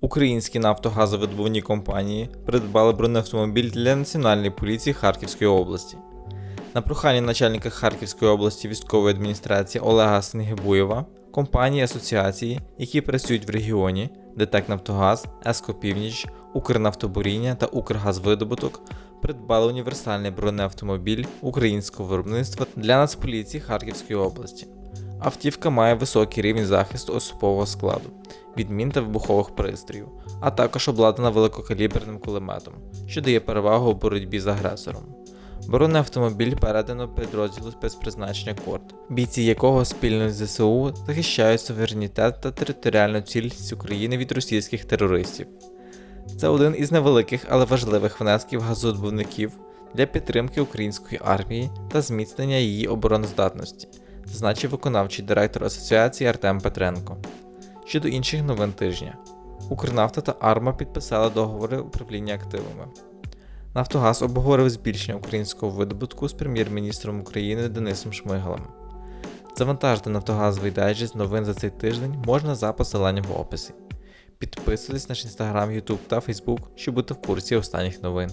Українські нафтогазовидобувні компанії придбали бронеавтомобіль для Національної поліції Харківської області. На прохання начальника Харківської області військової адміністрації Олега Сингебуєва, компанії асоціації, які працюють в регіоні, ДТЕК Нафтогаз, Еско Північ, Укрнафтобуріння та Укргазвидобуток придбали універсальний бронеавтомобіль українського виробництва для Нацполіції Харківської області. Автівка має високий рівень захисту особового складу, відмін та вибухових пристроїв, а також обладнана великокаліберним кулеметом, що дає перевагу у боротьбі з агресором. Бронений автомобіль передано підрозділу спецпризначення Корт, бійці якого спільно з ЗСУ захищають суверенітет та територіальну цілісність України від російських терористів. Це один із невеликих, але важливих внесків газодобувників для підтримки української армії та зміцнення її обороноздатності, зазначив виконавчий директор асоціації Артем Петренко. Щодо інших новин тижня, Укрнафта та Арма підписали договори управління активами. Нафтогаз обговорив збільшення українського видобутку з прем'єр-міністром України Денисом Шмигалем. Завантажити нафтогазовий дайджест новин за цей тиждень можна за посиланням в описі. Підписуйтесь на наш інстаграм, Ютуб та Фейсбук, щоб бути в курсі останніх новин.